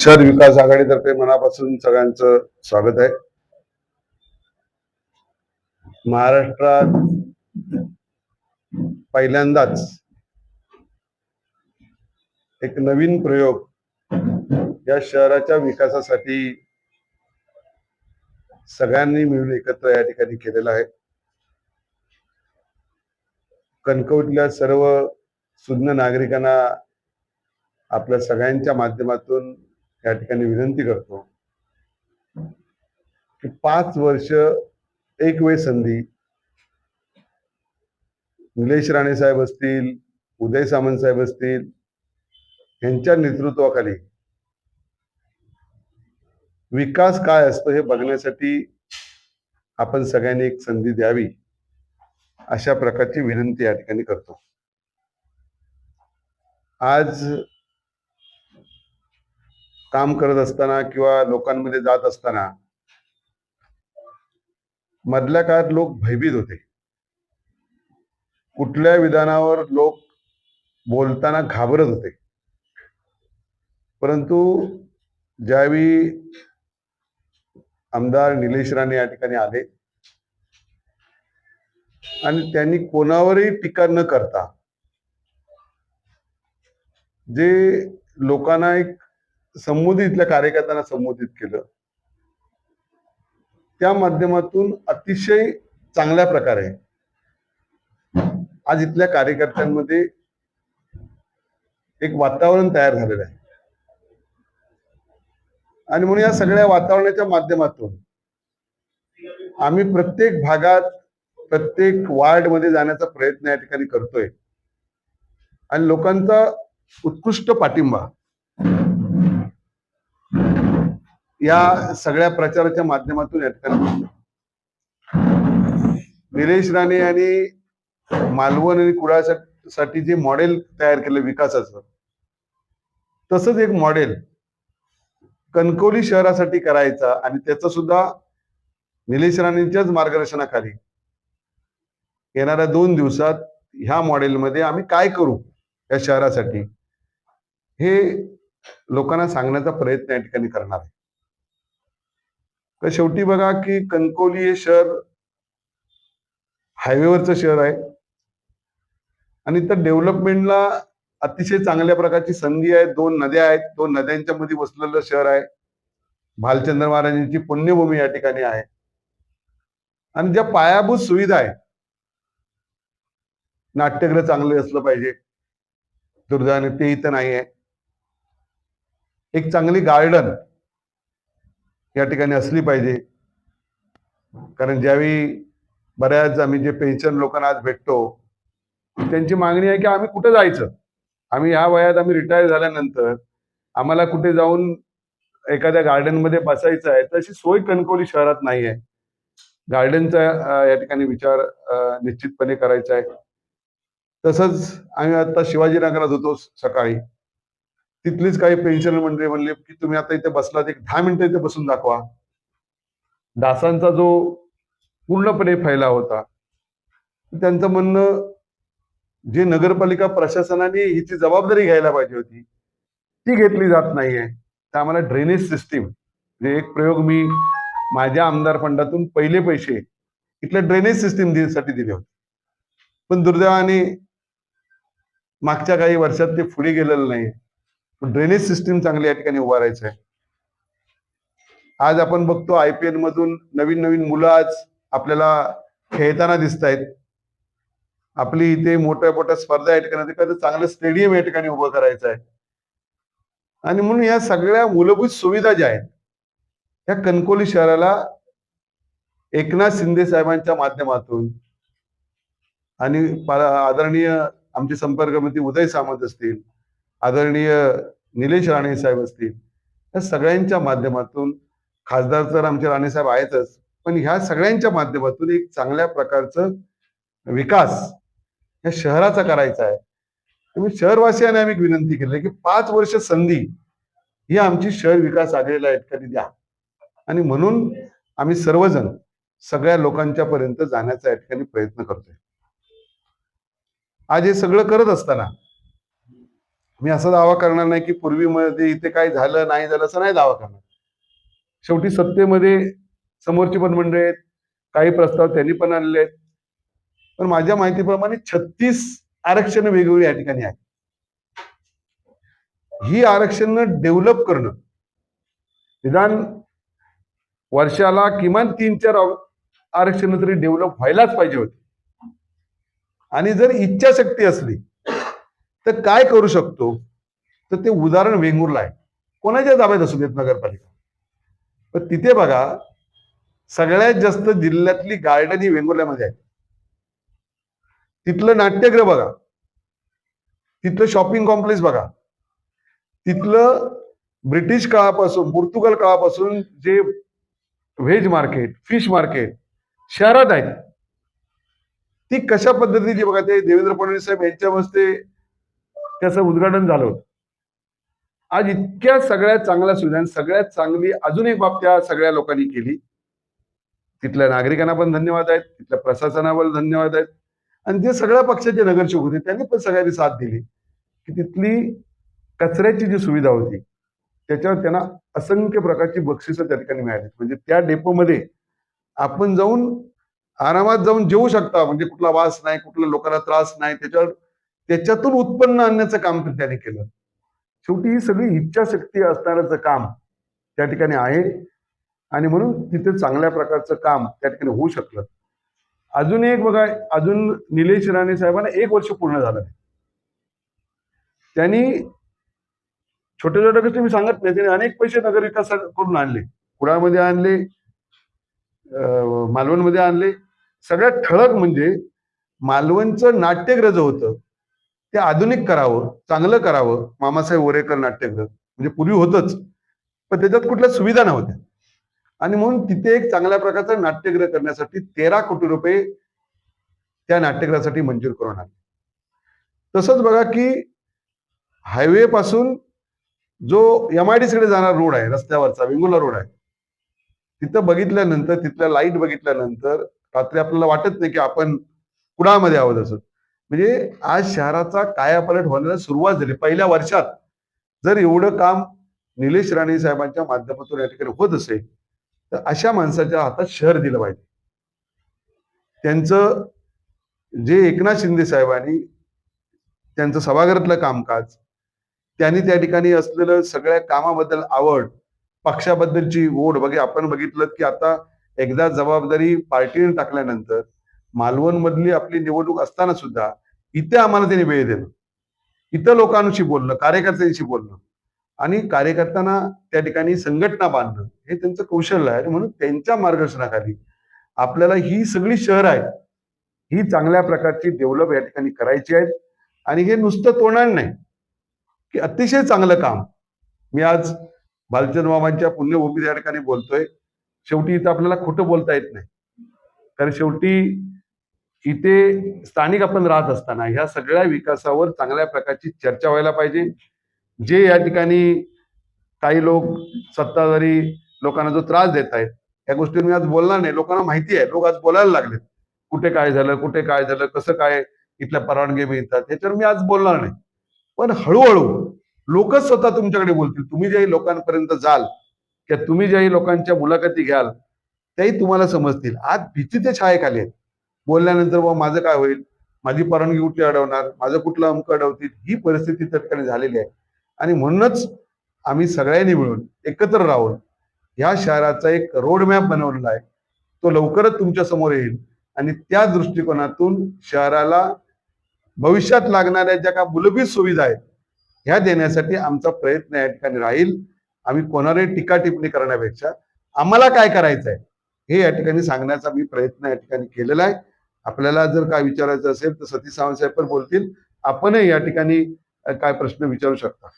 शहर विकास आघाडीतर्फे मनापासून सगळ्यांचं स्वागत आहे. महाराष्ट्रात पहिल्यांदाच एक नवीन प्रयोग या शहराच्या विकासासाठी सगळ्यांनी मिळून एकत्र या ठिकाणी केलेला आहे. कणकवलीतल्या सर्व सुज्ञ नागरिकांना आपल्या सगळ्यांच्या माध्यमातून या ठिकाणी विनंती करतो की पाच वर्ष एक वेळ संधी निलेश राणे साहेब असतील उदय सामंत साहेब असतील यांच्या नेतृत्वाखाली. विकास काय असतो हे बघण्यासाठी आपण सगळ्यांनी एक संधी द्यावी अशा प्रकारची विनंती या ठिकाणी करतो. आज काम करत असताना किंवा लोकांमध्ये जात असताना मधल्या काळात लोक भयभीत होते. कुठल्या विधानावर लोक बोलताना घाबरत होते. परंतु ज्यावेळी आमदार निलेश राणे या ठिकाणी आले आणि त्यांनी कोणावरही टीका न करता जे लोकांना एक संबोधितल्या कार्यकर्त्यांना संबोधित केलं त्या माध्यमातून अतिशय चांगल्या प्रकारे आज इथल्या कार्यकर्त्यांमध्ये एक वातावरण तयार झालेलं आहे. आणि म्हणून या सगळ्या वातावरणाच्या माध्यमातून आम्ही प्रत्येक भागात प्रत्येक वार्डमध्ये जाण्याचा प्रयत्न या ठिकाणी करतोय. आणि लोकांचा उत्कृष्ट पाठिंबा. या सगळ्या प्रचाराच्या माध्यमातून या ठिकाणी निलेश राणे यांनी मालवण आणि कुडासाठी जे मॉडेल तयार केलं विकासाचं तसंच एक मॉडेल कणकवली शहरासाठी करायचा आणि त्याचं सुद्धा निलेश राणेंच्याच मार्गदर्शनाखाली येणाऱ्या दोन दिवसात ह्या मॉडेलमध्ये आम्ही काय करू या शहरासाठी हे लोकांना सांगण्याचा प्रयत्न या ठिकाणी करणार आहे. तर शेवटी बघा की कणकवली हे शहर हायवेवरचं शहर आहे. आणि तर डेव्हलपमेंटला अतिशय चांगल्या प्रकारची संधी आहे दोन नद्या आहेत. दोन नद्यांच्या मध्ये वसलेलं शहर आहे. भालचंद्र महाराजांची पुण्यभूमी या ठिकाणी आहे. आणि ज्या पायाभूत सुविधा आहे नाट्यगृह चांगले असलं पाहिजे. दुर्दैवाने ते इथं नाही आहे. एक चांगली गार्डन या ठिकाणी असली पाहिजे. कारण ज्यावेळी बऱ्याच आम्ही जे पेन्शन लोकांना आज भेटतो त्यांची मागणी आहे की आम्ही कुठं जायचं? आम्ही ह्या वयात आम्ही रिटायर झाल्यानंतर आम्हाला कुठे जाऊन एखाद्या गार्डनमध्ये बसायचं आहे तशी सोय कणकवली शहरात नाही आहे. गार्डनचा या ठिकाणी विचार निश्चितपणे करायचा आहे. तसंच आम्ही आता शिवाजीनगरात होतो सकाळी. तिथलीच काही पेन्शन मंडळी म्हणले की तुम्ही आता इथे बसलात एक दहा मिनिटं इथे बसून दाखवा. डासांचा जो पूर्णपणे फैला होता त्यांचं म्हणणं जे नगरपालिका प्रशासनाने हिची जबाबदारी घ्यायला पाहिजे होती ती घेतली जात नाहीये. तर आम्हाला ड्रेनेज सिस्टीम म्हणजे एक प्रयोग मी माझ्या आमदार फंडातून पहिले पैसे इथल्या ड्रेनेज सिस्टीमसाठी दिले होते. पण दुर्दैवाने मागच्या काही वर्षात ते पुढे गेलेलं नाही. ड्रेनेज सिस्टीम चांगली या ठिकाणी उभारायचं आहे. आज आपण बघतो आय पी एल मधून नवीन नवीन मुलं आज आपल्याला खेळताना दिसत आहेत आपली इथे मोठ्या मोठ्या स्पर्धा या ठिकाणी एखादं चांगलं स्टेडियम या ठिकाणी उभं करायचं आहे आणि म्हणून या सगळ्या मूलभूत सुविधा ज्या आहेत त्या कणकोली शहराला एकनाथ शिंदे साहेबांच्या माध्यमातून आणि आदरणीय आमचे संपर्क मंत्री उदय सामंत असतील आदरणीय निलेश राणे साहेब असतील या सगळ्यांच्या माध्यमातून खासदार तर आमचे राणे साहेब आहेतच पण ह्या सगळ्यांच्या माध्यमातून एक चांगल्या प्रकारचं विकास या शहराचा करायचा आहे. तुम्ही शहरवासियांना आम्ही विनंती केली की पाच वर्ष संधी ही आमची शहर विकास आघाडीला या कधी द्या आणि म्हणून आम्ही सर्वजण सगळ्या लोकांच्या पर्यंत जाण्याचा या ठिकाणी प्रयत्न करतोय. आज हे सगळं करत असताना मी असा दावा करणार नाही की पूर्वीमध्ये इथे काय झालं नाही झालं असं नाही दावा करणार. शेवटी सत्तेमध्ये समोरची पण मंडळी आहेत काही प्रस्ताव त्यांनी पण आणले आहेत. पण माझ्या माहितीप्रमाणे छत्तीस आरक्षण वेगवेगळी या ठिकाणी आहेत. ही आरक्षण डेव्हलप करणं. निदान वर्षाला किमान तीन चार आरक्षण तरी डेव्हलप व्हायलाच पाहिजे होते. आणि जर इच्छाशक्ती असली तर काय करू शकतो? तर ते उदाहरण वेंगुर्ला आहे. कोणाच्या ताब्यात असू देत नगरपालिका? पण तिथे बघा सगळ्यात जास्त जिल्ह्यातली गार्डन ही वेंगुर्ल्यामध्ये आहे. तिथलं नाट्यगृह बघा. तिथलं शॉपिंग कॉम्प्लेक्स बघा. तिथलं ब्रिटिश काळापासून पोर्तुगल काळापासून जे व्हेज मार्केट फिश मार्केट शहरात आहेत. ती कशा पद्धतीची बघा ते देवेंद्र फडणवीस साहेब यांच्या हस्ते त्याचं उद्घाटन झालं होतं. आज इतक्या सगळ्यात चांगल्या सुविधा आणि सगळ्यात चांगली अजून एक बाब त्या सगळ्या लोकांनी केली. तिथल्या नागरिकांना पण धन्यवाद आहेत तिथल्या प्रशासनावर धन्यवाद आहेत. आणि जे सगळ्या पक्षाचे नगरसेवक होते. त्यांनी पण सगळ्यांनी साथ दिली. की तिथली कचऱ्याची जी सुविधा होती त्याच्यावर त्यांना असंख्य प्रकारची बक्षिसं त्या ठिकाणी मिळाली. म्हणजे त्या डेपोमध्ये आपण जाऊन आरामात जाऊन जेवू शकता. म्हणजे कुठला वास नाही कुठल्या लोकांना त्रास नाही. त्याच्यावर त्याच्यातून उत्पन्न आणण्याचं काम त्यांनी त्याने केलं. शेवटी ही सगळी इच्छाशक्ती असणाऱ्याचं काम त्या ठिकाणी आहे. आणि म्हणून तिथे चांगल्या प्रकारचं काम त्या ठिकाणी होऊ शकलं. अजून एक बघा अजून निलेश राणे साहेबांना एक वर्ष पूर्ण झालं त्यांनी छोट्या छोट्या गोष्टी मी सांगत नाही त्यांनी अनेक पैसे नगर विकास करून आणले. कुडामध्ये आणले मालवणमध्ये आणले. सगळ्यात ठळक म्हणजे मालवणचं नाट्यग्रह जो होतं. ते आधुनिक करावं चांगलं करावं. मामासाहेब वरेकर नाट्यग्रह म्हणजे पूर्वी होतच. पण त्याच्यात कुठल्या सुविधा नव्हत्या. आणि म्हणून तिथे एक चांगल्या प्रकारचं नाट्यगृह करण्यासाठी तेरा कोटी रुपये त्या नाट्यगृहासाठी मंजूर करून आले. तसंच बघा की हायवे पासून जो एम आय डी कडे जाणारा रोड आहे रस्त्यावरचा वेंगुला रोड आहे तिथं बघितल्यानंतर तिथल्या लाइट बघितल्यानंतर रात्री आपल्याला वाटत नाही की आपण कुडामध्ये आहोत असं. म्हणजे आज शहराचा कायापलट होण्याला सुरुवात झाली. पहिल्या वर्षात जर एवढं काम निलेश राणे साहेबांच्या माध्यमातून या ठिकाणी होत असेल तर अशा माणसाच्या हातात शहर दिलं पाहिजे. त्यांचं जे एकनाथ शिंदे साहेबांनी त्यांचं सभागृहातलं कामकाज त्यांनी त्या ठिकाणी असलेलं सगळ्या कामाबद्दल आवड पक्षाबद्दलची ओढ बघे आपण बघितलं की आता एकदा जबाबदारी पार्टीने टाकल्यानंतर मालवण मधली आपली निवडणूक असताना सुद्धा इथे आम्हाला त्यांनी वेळ दिलं. इथं लोकांशी बोलणं कार्यकर्त्यांशी बोलणं. आणि कार्यकर्त्यांना त्या ठिकाणी संघटना बांधणं हे त्यांचं कौशल्य आहे. म्हणून त्यांच्या मार्गदर्शनाखाली आपल्याला ही सगळी शहर आहेत ही चांगल्या प्रकारची डेव्हलप या ठिकाणी करायची आहेत आणि हे नुसतं तोंडाण नाही की अतिशय चांगलं काम. मी आज भालचंद बाबांच्या पुण्यभूमी या ठिकाणी बोलतोय. शेवटी इथं आपल्याला खोटं बोलता येत नाही. कारण शेवटी इथे स्थानिक आपण राहत असताना ह्या सगळ्या विकासावर चांगल्या प्रकारची चर्चा व्हायला पाहिजे. जे या ठिकाणी काही लोक सत्ताधारी लोकांना जो त्रास देत आहेत या गोष्टी मी आज बोलणार नाही. लोकांना माहिती आहे. लोक आज बोलायला लागलेत. कुठे काय झालं कुठे काय झालं कसं काय इथल्या परवानगी मिळतात त्याच्यावर मी आज बोलणार नाही. पण हळूहळू लोकच स्वतः तुमच्याकडे बोलतील. तुम्ही ज्याही लोकांपर्यंत जाल किंवा तुम्ही ज्याही लोकांच्या मुलाखती घ्याल त्याही तुम्हाला समजतील. आज भीतीच्या छायेखाली आहेत बोलल्यानंतर बा माझं काय होईल? माझी परवानगी कुठली अडवणार? माझं कुठलं अंक अडवतील? ही परिस्थिती त्या ठिकाणी झालेली आहे. आणि म्हणूनच आम्ही सगळ्यांनी मिळून एकत्र राहून ह्या शहराचा एक रोड मॅप बनवलेला आहे. तो लवकरच तुमच्यासमोर येईल आणि त्या दृष्टिकोनातून शहराला भविष्यात लागणाऱ्या ज्या काही मूलभूत सुविधा आहेत ह्या देण्यासाठी आमचा प्रयत्न या ठिकाणी राहील. आम्ही कोणालाही टीका टिप्पणी करण्यापेक्षा आम्हाला काय करायचं आहे हे या ठिकाणी सांगण्याचा मी प्रयत्न या ठिकाणी केलेला आहे. आपल्याला जर काय विचारायचं असेल तर सतीश सावंत साहेब पण बोलतील. आपणही या ठिकाणी काय प्रश्न विचारू शकता.